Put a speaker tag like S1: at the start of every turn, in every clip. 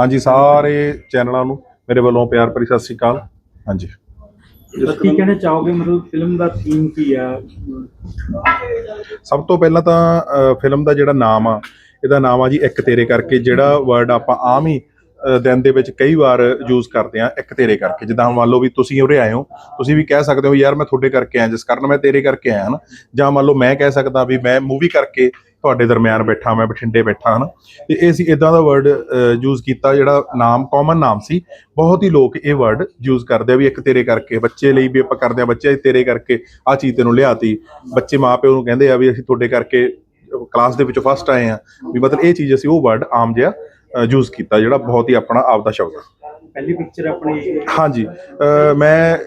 S1: ਹਾਂਜੀ ਸਾਰੇ ਚੈਨਲਾਂ ਨੂੰ ਮੇਰੇ ਵੱਲੋਂ ਪਿਆਰ ਭਰੀ ਸਤਿ ਸ੍ਰੀ ਅਕਾਲ। ਹਾਂਜੀ।
S2: ਕੀ ਕਹਿਣਾ ਚਾਹੋਗੇ? ਮਤਲਬ ਫਿਲਮ ਦਾ ਥੀਮ ਕੀ ਆ?
S1: ਸਭ ਤੋਂ ਪਹਿਲਾਂ ਤਾਂ ਫਿਲਮ ਦਾ ਜਿਹੜਾ ਨਾਮ ਆ ਇਹਦਾ ਨਾਮ ਆ ਜੀ ਇੱਕ ਤੇਰੇ ਕਰਕੇ ਜਿਹੜਾ ਵਰਡ ਆਪਾਂ ਆਮ ਹੀ ਦਿਨ ਦੇ ਵਿੱਚ ਕਈ ਵਾਰ ਯੂਜ਼ ਕਰਦੇ ਆ ਇੱਕ ਤੇਰੇ ਕਰਕੇ। ਜਿੱਦਾਂ ਮੰਨ ਲਓ ਵੀ ਤੁਸੀਂ ਉਰੇ ਆਏ ਹੋ, ਤੁਸੀਂ ਵੀ ਕਹਿ ਸਕਦੇ ਹੋ, ਯਾਰ ਮੈਂ ਤੁਹਾਡੇ ਕਰਕੇ ਆਇਆ, ਜਿਸ ਕਾਰਨ ਮੈਂ ਤੇਰੇ ਕਰਕੇ ਆਇਆ ਹਨ। ਜਾਂ ਮੰਨ ਲਓ ਮੈਂ ਕਹਿ ਸਕਦਾ ਵੀ ਮੈਂ ਮੂਵੀ ਕਰਕੇ ਤੁਹਾਡੇ ਦਰਮਿਆਨ ਬੈਠਾ, ਮੈਂ ਬਠਿੰਡੇ ਬੈਠਾ ਹਨ। ਤੇ ਇਹ ਸੀ ਇਦਾਂ ਦਾ ਵਰਡ ਯੂਜ਼ ਕੀਤਾ ਜਿਹੜਾ ਨਾਮ ਕਾਮਨ ਨਾਮ ਸੀ। ਬਹੁਤ ਹੀ ਲੋਕ ਇਹ ਵਰਡ ਯੂਜ਼ ਕਰਦੇ ਆ ਵੀ ਇੱਕ ਤੇਰੇ ਕਰਕੇ, ਬੱਚੇ ਲਈ ਵੀ ਆਪਾਂ ਕਰਦੇ ਆ, ਬੱਚੇ ਤੇਰੇ ਕਰਕੇ ਆ ਚੀਜ਼ ਤੈਨੂੰ ਲਿਆਤੀ। ਬੱਚੇ ਮਾਪਿਓ ਨੂੰ ਕਹਿੰਦੇ ਆ ਵੀ ਅਸੀਂ ਤੁਹਾਡੇ ਕਰਕੇ ਕਲਾਸ ਦੇ ਵਿੱਚ ਫਸਟ ਆਏ ਆ ਵੀ ਮਤਲਬ ਇਹ ਚੀਜ਼ ਅਸੀਂ ਉਹ ਵਰਡ ਆਮ ਜਿਹਾ ਯੂਜ਼ ਕੀਤਾ ਜਿਹੜਾ ਬਹੁਤ ਹੀ ਆਪਣਾ ਆਪ ਦਾ ਸ਼ਬਦ ਆ
S2: ਪਹਿਲੀ ਪਿਕਚਰ ਆਪਣੀ
S1: ਹਾਂਜੀ ਮੈਂ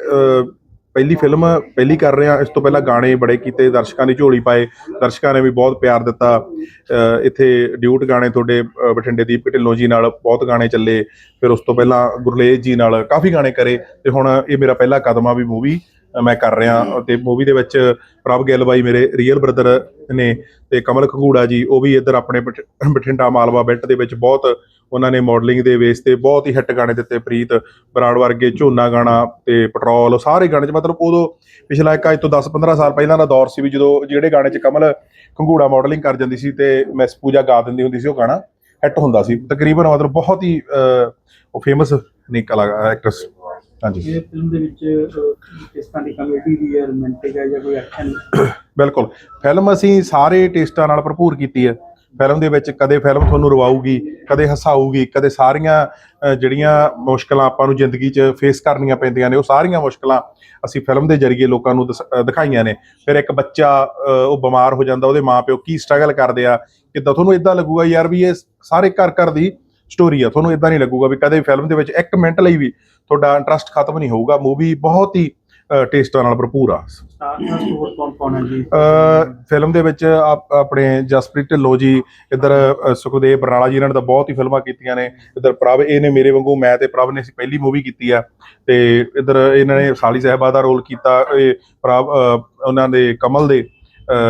S1: ਪਹਿਲੀ ਫਿਲਮ ਪਹਿਲੀ ਕਰ ਰਿਹਾ ਇਸ ਤੋਂ ਪਹਿਲਾਂ ਗਾਣੇ ਬੜੇ ਕੀਤੇ ਦਰਸ਼ਕਾਂ ਦੀ ਝੋਲੀ ਪਾਏ ਦਰਸ਼ਕਾਂ ਨੇ ਵੀ ਬਹੁਤ ਪਿਆਰ ਦਿੱਤਾ। ਇੱਥੇ ਡਿਊਟ ਗਾਣੇ ਤੁਹਾਡੇ ਬਠਿੰਡੇ ਦੀਪ ਢਿੱਲੋਂ ਜੀ ਨਾਲ ਬਹੁਤ ਗਾਣੇ ਚੱਲੇ ਫਿਰ ਉਸ ਤੋਂ ਪਹਿਲਾਂ ਗੁਰਲੇਜ ਜੀ ਨਾਲ ਕਾਫੀ ਗਾਣੇ ਕਰੇ ਤੇ ਹੁਣ ਇਹ ਮੇਰਾ ਪਹਿਲਾ ਕਦਮ ਆ ਵੀ ਮੂਵੀ ਮੈਂ ਕਰ ਰਿਹਾ ਤੇ ਮੂਵੀ ਦੇ ਵਿੱਚ ਪ੍ਰਭ ਗਿੱਲ ਬਾਈ ਮੇਰੇ ਰੀਅਲ ਬ੍ਰਦਰ ਨੇ ਤੇ ਕਮਲ ਖੰਗੂੜਾ ਜੀ ਉਹ ਵੀ ਇੱਧਰ ਆਪਣੇ ਬਠ- ਬਠਿੰਡਾ ਮਾਲਵਾ ਬੈਲਟ ਦੇ ਵਿੱਚ ਬਹੁਤ ਉਹਨਾਂ ਨੇ ਮਾਡਲਿੰਗ ਦੇ ਵੇਸ ਤੇ ਬਹੁਤ ਹੀ ਹਿੱਟ ਗਾਣੇ ਦਿੱਤੇ ਪ੍ਰੀਤ ਬਰਾੜ ਵਰਗੇ ਝੋਨਾ ਗਾਣਾ ਤੇ ਪੈਟਰੋਲ ਸਾਰੇ ਗਾਣੇ 'ਚ ਮਤਲਬ ਉਦੋਂ ਪਿਛਲਾ ਇੱਕ ਅੱਜ ਤੋਂ 10-15 ਸਾਲ ਪਹਿਲਾਂ ਦਾ ਦੌਰ ਸੀ ਵੀ ਜਦੋਂ ਜਿਹੜੇ ਗਾਣੇ 'ਚ ਕਮਲ ਖੰਗੂੜਾ ਮਾਡਲਿੰਗ ਕਰ ਜਾਂਦੀ ਸੀ ਤੇ ਮੈਸ ਪੂਜਾ ਗਾ ਦਿੰਦੀ ਹੁੰਦੀ ਸੀ ਉਹ ਗਾਣਾ ਹਿੱਟ ਹੁੰਦਾ ਸੀ। ਤਕਰੀਬਨ ਮਤਲਬ ਬਹੁਤ ਹੀ ਉਹ ਫੇਮਸ ਨੇ ਕਲਾ ਐਕਟਰਸ ਹਾਂਜੀ
S2: ਇਹ ਫਿਲਮ ਦੇ ਵਿੱਚ ਅਹ, ਕਿਸ ਤਰ੍ਹਾਂ ਦੀ ਕਮੇਡੀ ਦੀ ਹੈ ਰੋਮਾਂਟਿਕ ਹੈ ਜਾਂ ਕੋਈ ਐਕਸ਼ਨ
S1: ਬਿਲਕੁਲ। ਫਿਲਮ ਅਸੀਂ ਸਾਰੇ ਟੇਸਟਾਂ ਨਾਲ ਭਰਪੂਰ ਕੀਤੀ ਹੈ। ਫਿਲਮ ਦੇ ਵਿੱਚ ਕਦੇ ਫਿਲਮ ਤੁਹਾਨੂੰ ਰਵਾਊਗੀ ਕਦੇ ਹਸਾਊਗੀ ਕਦੇ ਸਾਰੀਆਂ ਅਹ, ਜਿਹੜੀਆਂ ਮੁਸ਼ਕਲਾਂ ਆਪਾਂ ਨੂੰ ਜ਼ਿੰਦਗੀ 'ਚ ਫੇਸ ਕਰਨੀਆਂ ਪੈਂਦੀਆਂ ਨੇ ਉਹ ਸਾਰੀਆਂ ਮੁਸ਼ਕਲਾਂ ਅਸੀਂ ਫਿਲਮ ਦੇ ਜ਼ਰੀਏ ਲੋਕਾਂ ਨੂੰ ਦਸ- ਅਹ, ਦਿਖਾਈਆਂ ਨੇ। ਫਿਰ ਇੱਕ ਬੱਚਾ ਅਹ, ਉਹ ਬਿਮਾਰ ਹੋ ਜਾਂਦਾ ਉਹਦੇ ਮਾਪਿਓ ਕੀ ਸਟਰਗਲ ਕਰਦੇ ਆ ਕਿੱਦਾਂ? ਤੁਹਾਨੂੰ ਇਦਾਂ ਲੱਗੂਗਾ ਯਾਰ ਵੀ ਇਹ ਸਾਰੇ ਘਰ ਘਰ ਦੀ ਸਟੋਰੀ ਆ ਤੁਹਾਨੂੰ ਇਦਾਂ ਨਹੀਂ ਲੱਗੂਗਾ ਵੀ ਕਦੇ ਫਿਲਮ ਦੇ ਵਿੱਚ ਇੱਕ ਮਿੰਟ ਲਈ ਵੀ ਤੁਹਾਡਾ ਇੰਟਰਸਟ ਖਤਮ ਨਹੀਂ ਹੋਊਗਾ ਮੂਵੀ ਬਹੁਤ ਹੀ ਟੇਸਟਾਂ ਨਾਲ ਭਰਪੂਰ ਆ।
S2: ਸਟਾਰ ਕਾਸਟ ਹੋਰ ਕੌਣ ਕੌਣ ਹੈ ਜੀ?
S1: ਅ ਫਿਲਮ ਦੇ ਵਿੱਚ ਆਪ- ਆਪਣੇ ਜਸਪ੍ਰੀਤ ਢਿੱਲੋਂ ਜੀ ਇੱਧਰ ਸੁਖਦੇਵ ਬਰਨਾਲਾ ਜੀ ਇਹਨਾਂ ਨੇ ਤਾਂ ਬਹੁਤ ਹੀ ਫਿਲਮਾਂ ਕੀਤੀਆਂ ਨੇ। ਇੱਧਰ ਪ੍ਰਭ ਇਹ ਨੇ ਮੇਰੇ ਵਾਂਗੂ ਮੈਂ ਤੇ ਪ੍ਰਭ ਨੇ ਅਸੀਂ ਪਹਿਲੀ ਮੂਵੀ ਕੀਤੀ ਆ। ਤੇ ਇੱਧਰ ਇਹਨਾਂ ਨੇ ਸਾਲੀ ਸਾਹਿਬਾ ਦਾ ਰੋਲ ਕੀਤਾ ਇਹ ਪ੍ਰਭ ਉਹਨਾਂ ਦੇ ਕਮਲ ਦੇ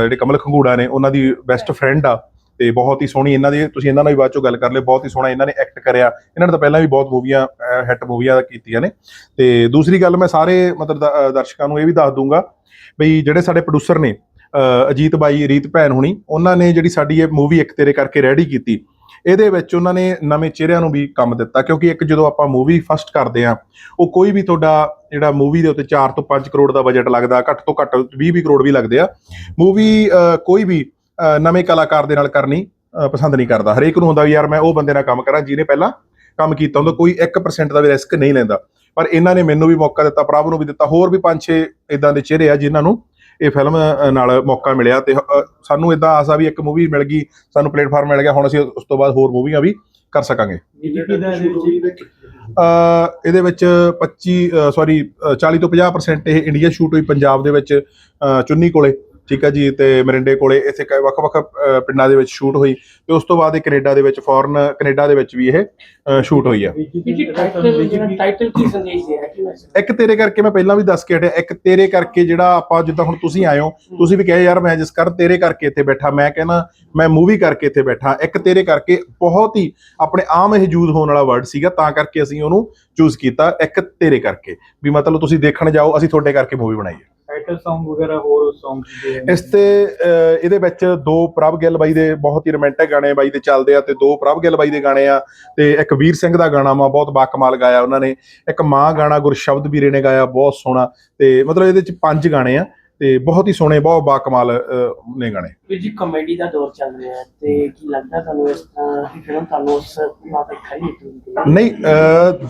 S1: ਜਿਹੜੇ ਕਮਲ ਖੰਗੂੜਾ ਨੇ ਉਹਨਾਂ ਦੀ ਬੈਸਟ ਫਰੈਂਡ ਆ। ਤੇ ਬਹੁਤ ਹੀ ਸੋਹਣੀ ਇਹਨਾਂ ਦੀ, ਤੁਸੀਂ ਇਹਨਾਂ ਨਾਲ ਵੀ ਬਾਅਦ ਚੋਂ ਗੱਲ ਕਰ ਲਿਓ, ਬਹੁਤ ਹੀ ਸੋਹਣਾ ਇਹਨਾਂ ਨੇ ਐਕਟ ਕਰਿਆ। ਇਹਨਾਂ ਨੇ ਤਾਂ ਪਹਿਲਾਂ ਵੀ ਬਹੁਤ ਮੂਵੀਆਂ ਹਿੱਟ ਮੂਵੀਆਂ ਕੀਤੀਆਂ ਨੇ। ਤੇ ਦੂਸਰੀ ਗੱਲ ਮੈਂ ਸਾਰੇ ਮਤਲਬ ਦ- ਦਰਸ਼ਕਾਂ ਨੂੰ ਇਹ ਵੀ ਦੱਸ ਦੂੰਗਾ ਬਈ ਜਿਹੜੇ ਸਾਡੇ ਪ੍ਰੋਡਿਊਸਰ ਨੇ ਅਜੀਤ ਬਾਈ, ਰੀਤ ਭੈਣ ਹੁਣੀ, ਉਹਨਾਂ ਨੇ ਜਿਹੜੀ ਸਾਡੀ ਇਹ ਮੂਵੀ ਇੱਕ ਤੇਰੇ ਕਰਕੇ ਰੈਡੀ ਕੀਤੀ, ਇਹਦੇ ਵਿੱਚ ਉਹਨਾਂ ਨੇ ਨਵੇਂ ਚਿਹਰਿਆਂ ਨੂੰ ਵੀ ਕੰਮ ਦਿੱਤਾ। ਕਿਉਂਕਿ ਇੱਕ ਜਦੋਂ ਆਪਾਂ ਮੂਵੀ ਫਸਟ ਕਰਦੇ ਆ ਉਹ ਕੋਈ ਵੀ ਤੁਹਾਡਾ ਜਿਹੜਾ ਮੂਵੀ ਦੇ ਉੱਤੇ 4 ਤੋਂ 5 ਕਰੋੜ ਦਾ ਬਜਟ ਲੱਗਦਾ, ਘੱਟ ਤੋਂ ਘੱਟ 20 20 ਕਰੋੜ ਵੀ ਲੱਗਦੇ ਆ। ਮੂਵੀ ਕੋਈ ਵੀ ਨਵੇਂ ਕਲਾਕਾਰ ਦੇ ਨਾਲ ਕਰਨੀ ਪਸੰਦ ਨਹੀਂ ਕਰਦਾ। ਹਰੇਕ ਨੂੰ ਹੁੰਦਾ ਵੀ ਯਾਰ ਮੈਂ ਉਹ ਬੰਦੇ ਨਾਲ ਕੰਮ ਕਰਾਂ ਜਿਹਨੇ ਪਹਿਲਾਂ ਕੰਮ ਕੀਤਾ ਹੁੰਦਾ ਕੋਈ 1% ਦਾ ਵੀ ਰਿਸਕ ਨਹੀਂ ਲੈਂਦਾ। ਪਰ ਇਹਨਾਂ ਨੇ ਮੈਨੂੰ ਵੀ ਮੌਕਾ ਦਿੱਤਾ ਪ੍ਰਭ ਨੂੰ ਵੀ ਦਿੱਤਾ ਹੋਰ ਵੀ ਪੰਜ ਛੇ ਇਦਾਂ ਦੇ ਚਿਹਰੇ ਆ ਜਿਨ੍ਹਾਂ ਨੂੰ ਇਹ ਫਿਲਮ ਨਾਲ ਮੌਕਾ ਮਿਲਿਆ ਤੇ ਸਾਨੂੰ ਇਦਾਂ ਆਸਾ ਵੀ ਇੱਕ ਮੂਵੀ ਮਿਲ ਗਈ ਸਾਨੂੰ ਪਲੇਟਫਾਰਮ ਮਿਲ ਗਿਆ ਹੁਣ ਅਸੀਂ ਉਸ ਤੋਂ ਬਾਅਦ ਹੋਰ ਮੂਵੀਆਂ ਵੀ ਕਰ ਸਕਾਂਗੇ।
S2: ਇਹਦੇ ਵਿੱਚ
S1: ਅ, ਇਹਦੇ ਵਿੱਚ 25 ਸੌਰੀ 40 ਤੋਂ 50% ਇਹ ਇੰਡੀਆ ਸ਼ੂਟ ਹੋਈ ਪੰਜਾਬ ਦੇ ਵਿੱਚ ਚੁੰਨੀ ਕੋਲੇ। ਠੀਕ ਹੈ ਜੀ ਤੇ ਮਰਿੰਡੇ ਕੋਲੇ ਇੱਥੇ ਕ- ਵੱਖ-ਵੱਖ ਪਿੰਡਾਂ ਦੇ ਵਿੱਚ ਸ਼ੂਟ ਹੋਈ ਤੇ ਉਸ ਤੋਂ ਬਾਅਦ ਇਹ ਕੈਨੇਡਾ ਦੇ ਵਿੱਚ ਫੋਰਨ ਕੈਨੇਡਾ ਦੇ ਵਿੱਚ ਵੀ ਇਹ ਸ਼ੂਟ ਹੋਈ ਆ।
S3: ਟਾਈਟਲ ਕੀ ਸੰਦੇਸ਼ ਦੇ ਹੈ?
S1: ਇੱਕ ਤੇਰੇ ਕਰਕੇ ਮੈਂ ਪਹਿਲਾਂ ਵੀ ਦੱਸ ਕੇ ਹਟਿਆ ਇੱਕ ਤੇਰੇ ਕਰਕੇ ਜਿਹੜਾ ਆਪਾਂ ਜਿੱਦਾਂ ਹੁਣ ਤੁਸੀਂ ਹੋ ਤੁਸੀਂ ਵੀ ਕਹੇ ਯਾਰ ਮੈਂ ਜਿਸ ਕਰ ਤੇਰੇ ਕਰਕੇ ਇੱਥੇ ਬੈਠਾ ਮੈਂ ਕਹਿੰਦਾ ਮੈਂ ਮੂਵੀ ਕਰਕੇ ਇੱਥੇ ਬੈਠਾ ਇੱਕ ਤੇਰੇ ਕਰਕੇ ਬਹੁਤ ਹੀ ਆਪਣੇ ਆਮ ਇਹ ਯੂਜ਼ ਹੋਣ ਵਾਲਾ ਵਰਡ ਸੀਗਾ ਤਾਂ ਕਰਕੇ ਅਸੀਂ ਉਹਨੂੰ ਚੂਜ਼ ਕੀਤਾ ਇੱਕ ਤੇਰੇ ਕਰਕੇ। ਵੀ ਮਤਲਬ ਤੁਸੀਂ ਦੇਖਣ ਜਾਓ ਅਸੀਂ ਤੁਹਾਡੇ ਕਰਕੇ ਮੂਵੀ ਬਣਾਈ ਹੈ।
S2: ਟਾਈਟਲ Song ਵਗੈਰਾ ਹੋਰ Song ਦੇ
S1: ਇਸ ਤੇ ਅਹ, ਇਹਦੇ ਵਿੱਚ ਦੋ ਪ੍ਰਭ ਗਿੱਲ ਬਾਈ ਦੇ ਬਹੁਤ ਹੀ ਰੋਮਾਂਟਿਕ ਗਾਣੇ ਬਾਈ ਦੇ ਚੱਲਦੇ ਆ ਤੇ ਦੋ ਪ੍ਰਭ ਗਿੱਲ ਬਾਈ ਦੇ ਗਾਣੇ ਆ ਤੇ ਇੱਕ ਵੀਰ ਸਿੰਘ ਦਾ ਗਾਣਾ ਵਾ ਬਹੁਤ ਬਾਕਮਾਲ ਗਾਇਆ ਉਹਨਾਂ ਨੇ। ਇੱਕ ਮਾਂ ਗਾਣਾ ਗੁਰਸ਼ਬਦ ਵੀਰੇ ਨੇ ਗਾਇਆ ਬਹੁਤ ਸੋਹਣਾ। ਤੇ ਮਤਲਬ ਇਹਦੇ ਚ ਪੰਜ ਗਾਣੇ ਆ। ਤੇ ਬਹੁਤ ਹੀ ਸੋਹਣੇ ਬਹੁਤ ਬਾਕਮਾਲ ਅਹ, ਨੇ ਗਾਣੇ।
S3: ਵੀਰ ਜੀ ਕਮੇਡੀ ਦਾ ਦੌਰ ਚੱਲ ਰਿਹਾ ਹੈ ਤੇ ਕੀ ਲੱਗਦਾ ਤੁਹਾਨੂੰ ਇਸ ਤਰ੍ਹਾਂ ਦੀ ਫਿਲਮ ਤੁਹਾਨੂੰ ਉਸ ਨਾਲ ਹੁੰਦੀ
S1: ਨਹੀਂ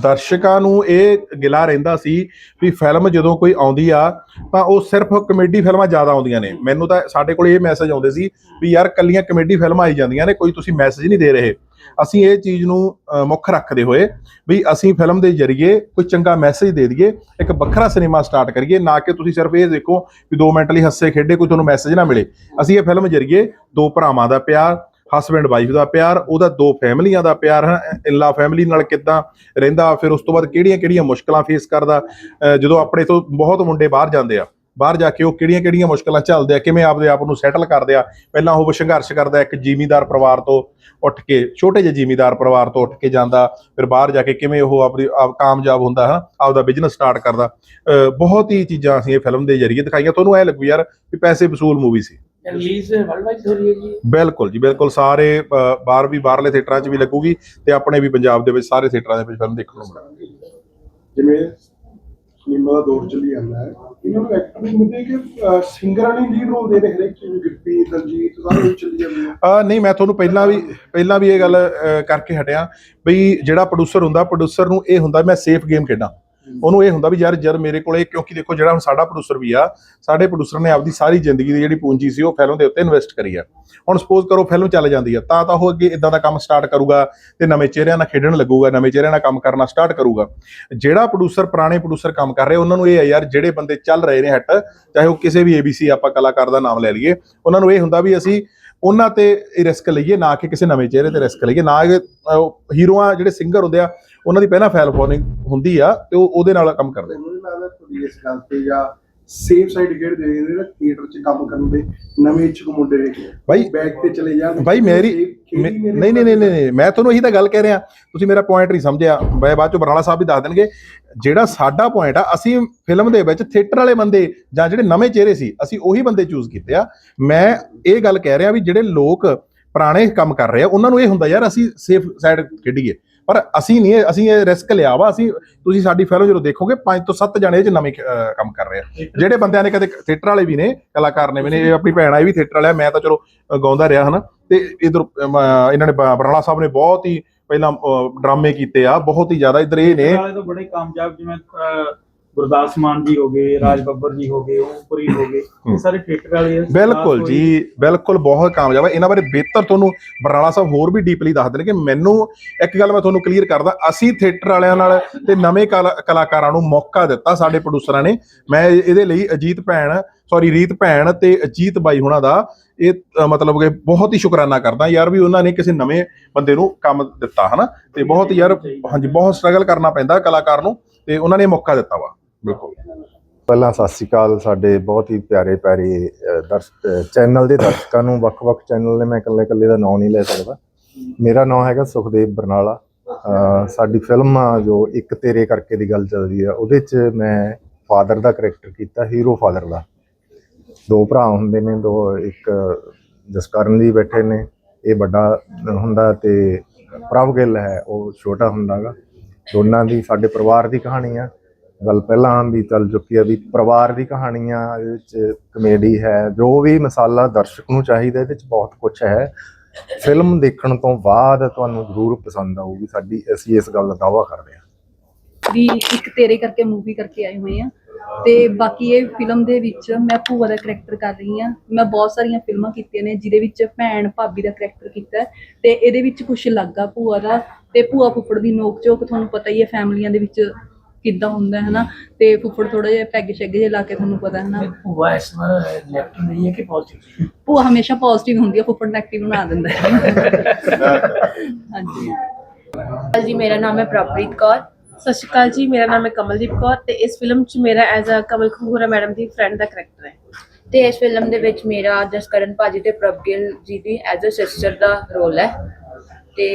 S1: ਦਰਸ਼ਕਾਂ ਨੂੰ ਇਹ ਗਿਲਾ ਰਹਿੰਦਾ ਸੀ ਵੀ ਫਿਲਮ ਜਦੋਂ ਕੋਈ ਆਉਂਦੀ ਆ ਤਾਂ ਉਹ ਸਿਰਫ ਕਮੇਡੀ ਫਿਲਮਾਂ ਜ਼ਿਆਦਾ ਆਉਂਦੀਆਂ ਨੇ। ਮੈਨੂੰ ਤਾਂ ਸਾਡੇ ਕੋਲ ਇਹ ਮੈਸੇਜ ਆਉਂਦੇ ਸੀ ਵੀ ਯਾਰ ਕੱਲੀਆਂ ਕਮੇਡੀ ਫਿਲਮਾਂ ਆਈ ਜਾਂਦੀਆਂ ਨੇ ਕੋਈ ਤੁਸੀਂ ਮੈਸੇਜ ਨਹੀਂ ਦੇ ਰਹੇ। ਅਸੀਂ ਇਹ ਚੀਜ਼ ਨੂੰ ਮੁੱਖ ਰੱਖਦੇ ਹੋਏ ਵੀ ਅਸੀਂ ਫਿਲਮ ਦੇ ਜ਼ਰੀਏ ਕੋਈ ਚੰਗਾ ਮੈਸੇਜ ਦੇ ਦਈਏ, ਇੱਕ ਵੱਖਰਾ ਸਿਨੇਮਾ ਸਟਾਰਟ ਕਰੀਏ, ਨਾ ਕਿ ਤੁਸੀਂ ਸਿਰਫ ਇਹ ਦੇਖੋ ਵੀ 2 ਮਿੰਟ ਲਈ ਹੱਸੇ ਖੇਡੇ ਕੋਈ ਤੁਹਾਨੂੰ ਮੈਸੇਜ ਨਾ ਮਿਲੇ। ਅਸੀਂ ਇਹ ਫਿਲਮ ਜ਼ਰੀਏ ਦੋ ਭਰਾਵਾਂ ਦਾ ਪਿਆਰ ਹਸਬੈਂਡ ਵਾਈਫ ਦਾ ਪਿਆਰ, ਉਹਦਾ ਦੋ ਫੈਮਲੀਆਂ ਦਾ ਪਿਆਰ ਹੈ ਇਲਾ ਫੈਮਿਲੀ ਨਾਲ ਕਿੱਦਾਂ ਰਹਿੰਦਾ, ਫਿਰ ਉਸ ਤੋਂ ਬਾਅਦ ਕਿਹੜੀਆਂ ਕਿਹੜੀਆਂ ਮੁਸ਼ਕਲਾਂ ਫੇਸ ਕਰਦਾ ਜਦੋਂ ਆਪਣੇ ਤੋਂ ਬਹੁਤ ਮੁੰਡੇ ਬਾਹਰ ਜਾਂਦੇ ਆ ਬਾਹਰ ਜਾ ਕੇ ਉਹ ਕਿਹੜੀਆਂ-ਕਿਹੜੀਆਂ ਮੁਸ਼ਕਲਾਂ ਝੱਲਦੇ ਆ ਕਿਵੇਂ ਆਪਦੇ ਆਪ ਨੂੰ ਸੈਟਲ ਕਰਦੇ ਆ। ਪਹਿਲਾਂ ਉਹ ਸੰਘਰਸ਼ ਕਰਦਾ ਇੱਕ ਜ਼ਿਮੀਂਦਾਰ ਪਰਿਵਾਰ ਤੋਂ ਉੱਠ ਕੇ ਛੋਟੇ ਜਿਹੇ ਜ਼ਿਮੀਂਦਾਰ ਪਰਿਵਾਰ ਤੋਂ ਉੱਠ ਕੇ ਜਾਂਦਾ ਫਿਰ ਬਾਹਰ ਜਾ ਕੇ ਕਿਵੇਂ ਉਹ ਆਪਣੀ ਆਪ ਕਾਮਯਾਬ ਹੁੰਦਾ ਹੈ ਆਪਦਾ ਬਿਜ਼ਨਸ ਸਟਾਰਟ ਕਰਦਾ। ਬਹੁਤ ਹੀ ਚੀਜ਼ਾਂ ਅਸੀਂ ਇਹ ਫਿਲਮ ਦੇ ਜ਼ਰੀਏ ਦਿਖਾਈਆਂ। ਤੁਹਾਨੂੰ ਐ ਲੱਗੂ ਯਾਰ ਵੀ ਪੈਸੇ ਵਸੂਲ ਮੂਵੀ ਸੀ।
S3: ਰਿਲੀਜ਼ ਵਰਲਡ ਵਾਈਡ ਹੋ ਰਹੀ ਹੈ ਜੀ।
S1: ਬਿਲਕੁਲ ਜੀ ਬਿਲਕੁਲ ਸਾਰੇ ਬਾਹਰ ਵੀ ਬਾਹਰਲੇ ਥੀਏਟਰਾਂ 'ਚ ਵੀ ਲੱਗੂਗੀ ਤੇ ਆਪਣੇ ਵੀ ਪੰਜਾਬ ਦੇ ਵਿੱਚ ਸਾਰੇ ਥੀਏਟਰਾਂ ਦੇ ਵਿੱਚ ਫਿਲਮ ਦੇਖਣ ਨੂੰ ਮਿਲੇਗੀ।
S4: ਜਿਵੇਂ ਸਿਨੇਮਾ ਦਾ ਦੌਰ ਚੱਲੀ ਜਾਂਦਾ ਹੈ। ਇਹਨਾਂ ਨੂੰ ਐਕਟਰ ਮਿਲਦੇ ਕਿ ਸਿੰਗਰਾਂ ਨੇ ਲੀਡ ਰੋਲ ਦੇ ਰਹੇ ਹਰੇਕ ਚੀਜ਼ ਗਿੱਪੀ ਦਲਜੀਤ, ਸਾਰੇ ਚੱਲੀ ਜਾਂਦੇ ਆ।
S1: ਨਹੀਂ, ਮੈਂ ਤੁਹਾਨੂੰ ਪਹਿਲਾਂ ਵੀ ਪਹਿਲਾਂ ਵੀ ਇਹ ਗੱਲ ਕਰਕੇ ਹਟਿਆ ਬਈ ਜਿਹੜਾ ਪ੍ਰੋਡਿਊਸਰ ਹੁੰਦਾ ਪ੍ਰੋਡਿਊਸਰ ਨੂੰ ਇਹ ਹੁੰਦਾ, ਮੈਂ ਸੇਫ ਗੇਮ ਖੇਡਾਂ। ਉਹਨੂੰ ਇਹ ਹੁੰਦਾ ਵੀ ਯਾਰ ਜਦ ਮੇਰੇ ਕੋਲੇ, ਕਿਉਂਕਿ ਦੇਖੋ ਜਿਹੜਾ ਹੁਣ ਸਾਡਾ ਪ੍ਰੋਡਿਊਸਰ ਵੀ ਆ, ਸਾਡੇ ਪ੍ਰੋਡਿਊਸਰ ਨੇ ਆਪਦੀ ਸਾਰੀ ਜ਼ਿੰਦਗੀ ਦੀ ਜਿਹੜੀ ਪੂੰਜੀ ਸੀ, ਉਹ ਫਿਲਮ ਦੇ ਉੱਤੇ ਇਨਵੈਸਟ ਕਰੀ ਆ। ਹੁਣ ਸਪੋਜ਼ ਕਰੋ ਫਿਲਮ ਚੱਲ ਜਾਂਦੀ ਆ, ਤਾਂ ਤਾਂ ਉਹ ਅੱਗੇ ਇਦਾਂ ਦਾ ਕੰਮ ਸਟਾਰਟ ਕਰੂਗਾ ਤੇ ਨਵੇਂ ਚਿਹਰਿਆਂ ਨਾਲ ਖੇਡਣ ਲੱਗੂਗਾ, ਨਵੇਂ ਚਿਹਰਿਆਂ ਨਾਲ ਕੰਮ ਕਰਨਾ ਸਟਾਰਟ ਕਰੂਗਾ। ਜਿਹੜਾ ਪ੍ਰੋਡਿਊਸਰ ਪੁਰਾਣੇ ਪ੍ਰੋਡਿਊਸਰ ਕੰਮ ਕਰ ਰਹੇ, ਉਹਨਾਂ ਨੂੰ ਇਹ ਹੈ ਯਾਰ, ਜਿਹੜੇ ਬੰਦੇ ਚੱਲ ਰਹੇ ਨੇ ਹਿੱਟ, ਚਾਹੇ ਉਹ ਕਿਸੇ ਵੀ ABC ਆਪਾਂ ਕਲਾਕਾਰ ਦਾ ਨਾਮ ਲੈ ਲਈਏ, ਉਹਨਾਂ ਨੂੰ ਇਹ ਹੁੰਦਾ ਵੀ ਅਸੀਂ ਉਹਨਾਂ ਤੇ ਰਿਸਕ ਲਈਏ, ਨਾ ਕਿ ਕਿਸੇ ਨਵੇਂ ਚਿਹਰੇ ਤੇ ਰਿਸਕ ਲਈਏ, ਨਾ ਕਿ ਹੀਰੋਆਂ ਜਿਹੜੇ ਸਿੰਗਰ ਹੁੰਦੇ ਆ, ਉਹਨਾਂ ਦੀ ਪਹਿਲਾਂ ਫੈਲ ਫੋਲੋਇੰਗ ਹੁੰਦੀ ਆ ਤੇ ਉਹ ਉਹਦੇ ਨਾਲ ਕੰਮ ਕਰਦੇ
S4: ਮੈਨੂੰ ਲੱਗਦਾ ਤੁਹਾਡੀ ਇਸ ਗੱਲ ਤੇ ਜਾਂ ਸੇਫ ਸਾਈਡ ਖੇਡਦੇ ਨੇ ਜਿਹੜੇ ਥੀਏਟਰ 'ਚ ਕੰਮ ਕਰਨ ਦੇ ਨਵੇਂ ਇੱਛੁਕ ਮੁੰਡੇ ਵੇਖ
S1: ਬਾਈ-
S4: ਬੈਕ ਤੇ ਚਲੇ ਜਾਣ।
S1: ਬਾਈ ਮੇਰੀ
S4: ਖੇਡੀ
S1: ਨਹੀਂ ਨਹੀਂ ਨਹੀਂ ਨਹੀਂ, ਮੈਂ ਤੁਹਾਨੂੰ ਇਹੀ ਤਾਂ ਗੱਲ ਕਹਿ ਰਿਹਾ। ਤੁਸੀਂ ਮੇਰਾ ਪੁਆਇੰਟ ਨਹੀਂ ਸਮਝਿਆ। ਮੈਂ ਬਾਅਦ ਚ ਬਰਾਲਾ ਸਾਹਿਬ ਵੀ ਦੱਸ ਦੇਣਗੇ। ਜਿਹੜਾ ਸਾਡਾ ਪੁਆਇੰਟ ਆ ਅਸੀਂ ਫਿਲਮ ਦੇ ਵਿੱਚ ਥੀਏਟਰ ਵਾਲੇ ਬੰਦੇ ਜਾਂ ਜਿਹੜੇ ਨਵੇਂ ਚਿਹਰੇ ਸੀ ਅਸੀਂ ਉਹੀ ਬੰਦੇ ਚੂਜ਼ ਕੀਤੇ ਆ। ਮੈਂ ਇਹ ਗੱਲ ਕਹਿ ਰਿਹਾ ਵੀ ਜਿਹੜੇ ਲੋਕ ਪੁਰਾਣੇ ਕੰਮ ਕਰ ਰਹੇ ਆ ਉਹਨਾਂ ਨੂੰ ਇਹ ਹੁੰਦਾ ਯਾਰ ਅਸੀਂ ਸੇਫ ਸਾਈਡ ਖੇਡੀਏ। ਪਰ ਅਸੀਂ ਨਹੀਂ ਇਹ- ਅਸੀਂ ਇਹ ਰਿਸਕ ਲਿਆ ਵਾ। ਅਸੀਂ ਤੁਸੀਂ ਸਾਡੀ ਫਿਲਮ ਜਦੋਂ ਦੇਖੋਗੇ 5 ਤੋਂ 7 ਜਣੇ ਇਹ 'ਚ ਨਵੇਂ ਅਹ, ਕੰਮ ਕਰ ਰਹੇ ਆ। ਜਿਹੜੇ ਬੰਦਿਆਂ ਨੇ ਕਦੇ ਥੀਏਟਰ ਵਾਲੇ ਵੀ ਨੇ ਕਲਾਕਾਰ ਨੇ ਵੀ ਨੇ ਇਹ ਆਪਣੀ ਭੈਣ ਆ ਇਹ ਵੀ ਥੀਏਟਰ ਵਾਲਿਆ ਮੈਂ ਤਾਂ ਚਲੋ ਅ, ਗਾਉਂਦਾ ਰਿਹਾ ਹਨਾ। ਤੇ ਇਧਰ ਇਹਨਾਂ ਨੇ ਬ- ਬਰਾਲਾ ਸਾਹਿਬ ਨੇ ਬਹੁਤ ਹੀ ਪਹਿਲਾਂ ਅ, ਡਰਾਮੇ ਕੀਤੇ ਆ। ਬਹੁਤ ਹੀ ਜ਼ਿਆਦਾ ਇਧਰ ਇਹ ਨੇ
S2: ਤੋਂ ਬੜੇ ਕਾਮਯਾਬ ਜਿਵੇਂ ਅਹ, ਗੁਰਦਾਸ ਮਾਨ ਜੀ ਹੋ ਗਏ ਰਾਜ ਬੱਬਰ ਜੀ ਹੋ ਗਏ ਓਮਪੁਰੀ ਹੋ ਗਏ ਇਹ ਸਾਰੇ ਥੀਏਟਰ ਵਾਲੇ ਆ।
S1: ਬਿਲਕੁਲ ਜੀ ਬਿਲਕੁਲ ਬਹੁਤ ਕਾਮਯਾਬ ਹੈ ਇਹਨਾਂ ਬਾਰੇ ਬਿਹਤਰ ਤੁਹਾਨੂੰ ਬਰਾਲਾ ਸਾਹਿਬ ਹੋਰ ਵੀ ਡੀਪਲੀ ਦੱਸ ਦੇਣਗੇ। ਮੈਨੂੰ ਇੱਕ ਗੱਲ ਮੈਂ ਤੁਹਾਨੂੰ ਕਲੀਅਰ ਕਰਦਾ ਅਸੀਂ ਥੀਏਟਰ ਵਾਲਿਆਂ ਨਾਲ ਤੇ ਨਵੇਂ ਕਲਾ- ਕਲਾਕਾਰਾਂ ਨੂੰ ਮੌਕਾ ਦਿੱਤਾ ਸਾਡੇ ਪ੍ਰੋਡਿਊਸਰਾਂ ਨੇ। ਮੈਂ ਇਹ- ਇਹਦੇ ਲਈ ਅਜੀਤ ਭੈਣ ਸੌਰੀ ਰੀਤ ਭੈਣ ਤੇ ਅਜੀਤ ਬਾਈ ਹੁਣਾਂ ਦਾ ਇਹ ਅ, ਮਤਲਬ ਕਿ ਬਹੁਤ ਹੀ ਸ਼ੁਕਰਾਨਾ ਕਰਦਾ ਯਾਰ ਵੀ ਉਹਨਾਂ ਨੇ ਕਿਸੇ ਨਵੇਂ ਬੰਦੇ ਨੂੰ ਕੰਮ ਦਿੱਤਾ ਹਨਾ? ਤੇ ਬਹੁਤ ਯਾਰ ਹਾਂਜੀ ਬਹੁਤ ਸਟਰਗਲ ਕਰਨਾ ਪੈਂਦਾ ਕਲਾਕਾਰ ਨੂੰ ਤੇ ਉਹਨਾਂ ਨੇ ਮੌਕਾ ਦਿੱਤਾ ਵਾ। ਬਿਲਕੁਲ।
S5: ਪਹਿਲਾਂ ਸਤਿ ਸ਼੍ਰੀ ਅਕਾਲ, ਸਾਡੇ ਬਹੁਤ ਹੀ ਪਿਆਰੇ ਪਿਆਰੇ ਦਰਸ਼ਕ ਚੈਨਲ ਦੇ ਦਰਸ਼ਕਾਂ ਨੂੰ, ਵੱਖ-ਵੱਖ ਚੈਨਲ ਨੇ, ਮੈਂ ਇਕੱਲੇ-ਇਕੱਲੇ ਦਾ ਨਾਮ ਨਹੀਂ ਲੈ ਸਕਦਾ। ਮੇਰਾ ਨਾਮ ਹੈਗਾ ਸੁਖਦੇਵ ਬਰਨਾਲਾ। ਸਾਡੀ ਫਿਲਮ ਆ, ਜੋ ਇੱਕ ਤੇਰੇ ਕਰਕੇ ਦੀ ਗੱਲ ਚੱਲਦੀ ਆ, ਉਹਦੇ 'ਚ ਮੈਂ ਫਾਦਰ ਦਾ ਕਰੈਕਟਰ ਕੀਤਾ ਹੀਰੋ ਫਾਦਰ ਦਾ। ਦੋ ਭਰਾ ਹੁੰਦੇ ਨੇ, ਦੋ, ਇੱਕ ਜਸਕਰਨ ਜੀ ਬੈਠੇ ਨੇ, ਇਹ ਵੱਡਾ ਹੁੰਦਾ ਤੇ ਪ੍ਰਭ ਗਿੱਲ ਹੈ, ਉਹ ਛੋਟਾ ਹੁੰਦਾਗਾ। ਦੋਨਾਂ ਦੀ, ਸਾਡੇ ਪਰਿਵਾਰ ਦੀ ਕਹਾਣੀ ਆ। ਗੱਲ ਪਹਿਲਾਂ ਵੀ ਚੱਲ ਚੁੱਕੀ ਆ ਵੀ ਪਰਿਵਾਰ ਦੀ ਕਹਾਣੀ ਇਹਦੇ ਵਿੱਚ ਕਮੇਡੀ ਹੈ, ਜੋ ਵੀ ਮਸਾਲਾ ਦਰਸ਼ਕ ਨੂੰ ਚਾਹੀਦਾ ਇਹਦੇ ਵਿੱਚ ਬਹੁਤ ਕੁਝ ਹੈ। ਫਿਲਮ ਦੇਖਣ ਤੋਂ ਬਾਅਦ ਤੁਹਾਨੂੰ ਜ਼ਰੂਰ ਪਸੰਦ ਆਊਗੀ, ਸਾਡੀ ਅਸੀਂ ਇਸ ਗੱਲ ਦਾ ਦਾਅਵਾ ਕਰਦੇ ਹਾਂ।
S6: ਵੀ ਇੱਕ ਤੇਰੇ ਕਰਕੇ ਮੂਵੀ ਕਰਕੇ ਆਏ ਹੋਏ ਆ। ਤੇ ਬਾਕੀ ਇਹ ਫਿਲਮ ਦੇ ਵਿੱਚ ਮੈਂ ਭੂਆ ਦਾ ਕਰੈਕਟਰ ਕਰ ਰਹੀ ਆ। ਮੈਂ ਬਹੁਤ ਸਾਰੀਆਂ ਫਿਲਮਾਂ ਕੀਤੀਆਂ ਨੇ, ਜਿਹਦੇ ਵਿੱਚ ਭੈਣ ਭਾਬੀ ਦਾ ਕਰੈਕਟਰ ਕੀਤਾ ਤੇ ਇਹਦੇ ਵਿੱਚ ਕੁਝ ਲੱਗਾ ਭੂਆ ਦਾ। ਤੇ ਭੂਆ ਫੁੱਫੜ ਦੀ ਨੋਕ ਝੋਕ ਤੁਹਾਨੂੰ ਪਤਾ ਹੀ ਹੈ, ਫੈਮਲੀਆਂ ਦੇ ਵਿੱਚ ਕਿੱਦਾਂ ਹੁੰਦਾ ਹੈ ਹਨਾ ਤੇ ਫੁੱਫੜ ਥੋੜਾ ਜਿਹਾ ਪੈਗ ਸ਼ੈਗ ਜੇ ਲਾ ਕੇ ਤੁਹਾਨੂੰ ਪਤਾ ਹੈ ਨਾ।
S3: ਭੂਆ ਇਸ ਵਾਰ ਲੈਫਟ ਨਹੀਂ ਹੈ ਕਿ ਪੋਜ਼ਿਟਿਵ
S6: ਭੂਆ ਹਮੇਸ਼ਾ ਪੋਜ਼ਿਟਿਵ ਹੁੰਦੀ ਹੈ ਫੁੱਫੜ ਨੈਗੇਟਿਵ ਬਣਾ ਦਿੰਦਾ ਹੈ। ਹਾਂਜੀ।
S7: ਅਕਾਲ ਜੀ ਮੇਰਾ ਨਾਮ ਹੈ ਪ੍ਰਭਪ੍ਰੀਤ ਕੌਰ। ਸਤਿ ਸ਼੍ਰੀ ਅਕਾਲ ਜੀ ਮੇਰਾ ਨਾਮ ਹੈ ਕਮਲਦੀਪ ਕੌਰ ਤੇ ਇਸ ਫਿਲਮ 'ਚ ਮੇਰਾ as a Kamal Khangura madam the friend ਦਾ ਕਰੈਕਟਰ ਹੈ।
S8: ਤੇ ਇਸ ਫਿਲਮ ਦੇ ਵਿੱਚ ਮੇਰਾ ਜਸਕਰਨ ਭਾਜੀ ਤੇ ਪ੍ਰਭਗਿਲ ਜੀ ਦੀ ਐਜ਼ ਅ ਸਿਸਟਰ ਦਾ ਰੋਲ ਹੈ। ਤੇ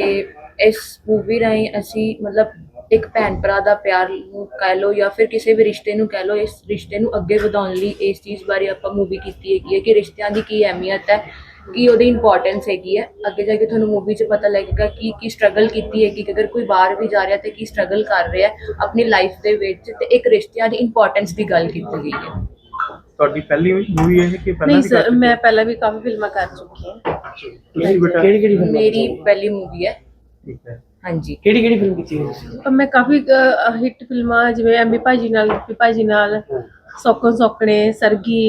S8: ਇਸ ਮੂਵੀ ਰਾਹੀਂ ਅਸੀਂ ਮਤਲਬ ਇੱਕ ਭੈਣ ਭਰਾ ਦਾ ਪਿਆਰ ਨੂੰ ਕਹਿ ਲਓ ਜਾਂ ਫਿਰ ਕਿਸੇ ਵੀ ਰਿਸ਼ਤੇ ਨੂੰ ਕਹਿ ਲਓ ਇਸ ਰਿਸ਼ਤੇ ਨੂੰ ਅੱਗੇ ਵਧਾਉਣ ਲਈ ਇਸ ਚੀਜ਼ ਬਾਰੇ ਆਪਾਂ ਮੂਵੀ ਕੀਤੀ ਹੈਗੀ ਹੈ ਕਿ ਰਿਸ਼ਤਿਆਂ ਦੀ ਕੀ ਅਹਿਮੀਅਤ ਹੈ ਕੀ ਉਹਦੀ ਇੰਪੋਰਟੈਂਸ ਹੈਗੀ ਹੈ। ਅੱਗੇ ਜਾ ਕੇ ਤੁਹਾਨੂੰ ਮੂਵੀ 'ਚ ਪਤਾ ਲੱਗੇਗਾ ਕਿ ਕੀ ਸਟਰਗਲ ਕੀਤੀ ਹੈਗੀ ਕਿ ਅਗਰ ਕੋਈ ਬਾਹਰ ਵੀ ਜਾ ਰਿਹਾ ਤੇ ਕੀ ਸਟਰਗਲ ਕਰ ਰਿਹਾ ਹੈ ਆਪਣੀ ਲਾਈਫ ਦੇ ਵਿੱਚ ਤੇ ਇੱਕ ਰਿਸ਼ਤਿਆਂ ਦੀ ਇੰਪੋਰਟੈਂਸ ਦੀ ਗੱਲ ਕੀਤੀ ਗਈ ਹੈ।
S2: ਤੁਹਾਡੀ ਪਹਿਲੀ ਮੂਵੀ ਹੈ ਕਿ ਪਹਿਲਾਂ
S7: ਨਹੀਂ
S2: ਵੀ
S7: ਸਰ ਮੈਂ ਪਹਿਲਾਂ ਵੀ ਕਾਫੀ ਫਿਲਮਾਂ ਕਰ ਚੁੱਕੀ ਹਾਂ।
S2: ਤੁਸੀਂ ਬੇਟਾ
S3: ਕਿਹੜੀ ਕਿਹੜੀ ਫਿਲਮ
S8: ਮੇਰੀ ਪਹਿਲੀ ਮੂਵੀ ਹੈ।
S2: ਠੀਕ ਹੈ।
S8: ਹਾਂਜੀ।
S3: ਕਿਹੜੀ ਕਿਹੜੀ ਫਿਲਮ ਕੀਤੀ ਹੈ ਤੁਸੀਂ
S7: ਪਰ ਮੈਂ ਕਾਫੀ ਹਿੱਟ ਫਿਲਮਾਂ ਜਿਵੇਂ ਐਮਬੀ ਭਾਜੀ ਨਾਲ ਪੀ ਭਾਜੀ ਨਾਲ ਸੌਕਣ ਸੌਕਣੇ ਸਰਗੀ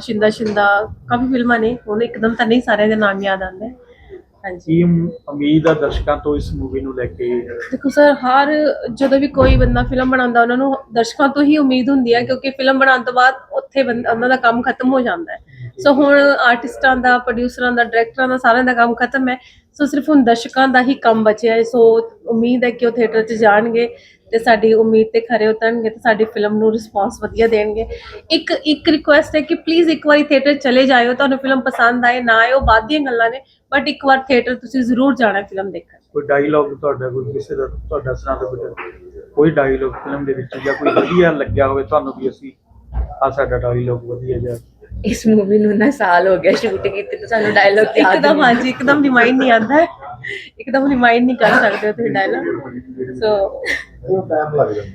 S7: ਸ਼ਿੰਦਾ ਸ਼ਿੰਦਾ ਕਾਫੀ ਫਿਲਮਾਂ ਨੇ। ਹੁਣ ਇੱਕਦਮ ਤਾਂ ਨਹੀਂ ਸਾਰਿਆਂ ਦੇ ਨਾਮ ਯਾਦ ਆਉਂਦੇ। ਹਾਂਜੀ।
S2: ਉਮੀਦ ਆ ਦਰਸ਼ਕਾਂ ਤੋਂ ਇਸ ਮੂਵੀ ਨੂੰ ਲੈ ਕੇ?
S7: ਦੇਖੋ ਸਰ ਹਰ ਜਦੋਂ ਵੀ ਕੋਈ ਬੰਦਾ ਫਿਲਮ ਬਣਾਉਂਦਾ ਉਹਨਾਂ ਨੂੰ ਦਰਸ਼ਕਾਂ ਤੋਂ ਹੀ ਉਮੀਦ ਹੁੰਦੀ ਹੈ ਕਿਉਂਕਿ ਫਿਲਮ ਬਣਾਉਣ ਤੋਂ ਬਾਅਦ ਉੱਥੇ ਉਹਨਾਂ ਦਾ ਕੰਮ ਖਤਮ ਹੋ ਜਾਂਦਾ ਹੈ। ਸੋ ਹੁਣ ਆਰਟਿਸਟਾਂ ਦਾ ਪ੍ਰੋਡਿਊਸਰਾਂ ਦਾ ਡਾਇਰੈਕਟਰਾਂ ਦਾ ਸਾਰਿਆਂ ਦਾ ਕੰਮ ਖਤਮ ਹੈ। ਸੋ ਸਿਰਫ ਹੁਣ ਦਰਸ਼ਕਾਂ ਦਾ ਹੀ ਕੰਮ ਬਚਿਆ ਹੈ। ਸੋ ਉਮੀਦ ਹੈ ਕਿ ਉਹ ਥੀਏਟਰ 'ਚ ਜਾਣਗੇ ਤੇ ਸਾਡੀ ਉਮੀਦ ਤੇ ਖਰੇ ਉਤਰਨਗੇ ਤੇ ਸਾਡੀ ਫਿਲਮ ਨੂੰ ਰਿਸਪਾਂਸ ਵਧੀਆ ਦੇਣਗੇ। ਇੱਕ ਇੱਕ ਰਿਕੁਐਸਟ ਹੈ ਕਿ ਪਲੀਜ਼ ਇੱਕ ਵਾਰੀ ਥੀਏਟਰ ਚਲੇ ਜਾਇਓ। ਤੁਹਾਨੂੰ ਫਿਲਮ ਪਸੰਦ ਆਏ, ਨਾ ਆਏ ਬਾਅਦ ਦੀਆਂ ਗੱਲਾਂ ਨੇ ਬਟ ਇੱਕ ਵਾਰ ਥੀਏਟਰ ਤੁਸੀਂ ਜ਼ਰੂਰ ਜਾਣਾ ਫਿਲਮ ਦੇਖਣ।
S2: ਕੋਈ ਡਾਇਲੌਗ ਤੁਹਾਡਾ, ਕੋਈ ਕਿਸੇ ਦਾ, ਤੁਹਾਡਾ ਸੁਣਾ ਦਿਓ ਕੋਈ ਡਾਇਲੌਗ ਫਿਲਮ ਦੇ ਵਿੱਚ ਜਾਂ ਕੋਈ ਵਧੀਆ ਲੱਗਿਆ ਹੋਵੇ, ਤੁਹਾਨੂੰ ਵੀ ਅਸੀਂ ਆ ਸਾਡਾ ਡਾਇਲੌਗ ਵਧੀਆ ਜਿਹਾ
S8: ਇਸ ਮੂਵੀ ਨੂੰ ਨਾ ਸਾਲ ਹੋ ਗਿਆ ਸ਼ੂਟ ਕੀਤੇ ਤੇ ਸਾਨੂੰ ਡਾਇਲੌਗ ਯਾਦ
S7: ਇੱਕਦਮ ਹਾਂਜੀ ਇੱਕਦਮ ਰਿਮਾਈਂਡ ਨਹੀਂ ਆਉਂਦਾ। ਇੱਕਦਮ ਰਿਮਾਈਂਡ ਨਹੀਂ ਕਰ ਸਕਦੇ ਤੁਸੀਂ ਡਾਇਲੌਗ ਸੋ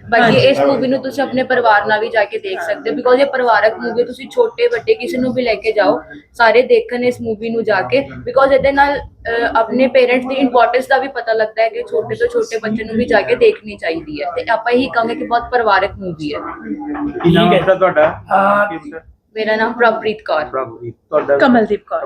S8: ਬਾਕੀ ਇਸ ਮੂਵੀ ਨੂੰ ਤੁਸੀਂ ਆਪਣੇ ਪਰਿਵਾਰ ਨਾਲ ਵੀ ਜਾ ਕੇ ਦੇਖ ਸਕਦੇ ਹੋ ਬਿਕੋਜ਼ ਇਹ ਪਰਿਵਾਰਕ ਮੂਵੀ ਤੁਸੀਂ ਛੋਟੇ ਵੱਡੇ ਕਿਸੇ ਨੂੰ ਵੀ ਲੈ ਕੇ ਜਾਓ ਸਾਰੇ ਦੇਖਣ ਇਸ ਮੂਵੀ ਨੂੰ ਜਾ ਕੇ ਬਿਕੋਜ਼ ਇਹਦੇ ਨਾਲ ਆਪਣੇ ਪੇਰੈਂਟਸ ਦੀ ਇੰਪੋਰਟੈਂਸ ਦਾ ਵੀ ਪਤਾ ਲੱਗਦਾ ਹੈ ਕਿ ਛੋਟੇ ਤੋਂ ਛੋਟੇ ਬੱਚੇ ਨੂੰ ਵੀ ਜਾ ਕੇ ਦੇਖਣੀ ਚਾਹੀਦੀ ਹੈ। ਤੇ ਆਪਾਂ ਇਹੀ ਕਹਾਂਗੇ ਕਿ ਬਹੁਤ ਪਰਿਵਾਰਕ ਮੂਵੀ ਹੈ।
S2: ਕੀ ਨਾਮ ਹੈ ਤੁਹਾਡਾ?
S8: ਮੇਰਾ ਨਾਮ ਪ੍ਰਭਪ੍ਰੀਤ ਕੌਰ।
S2: ਪ੍ਰਭੂ ਤੁਹਾਡਾ
S7: ਕਮਲਦੀਪ ਕੌਰ।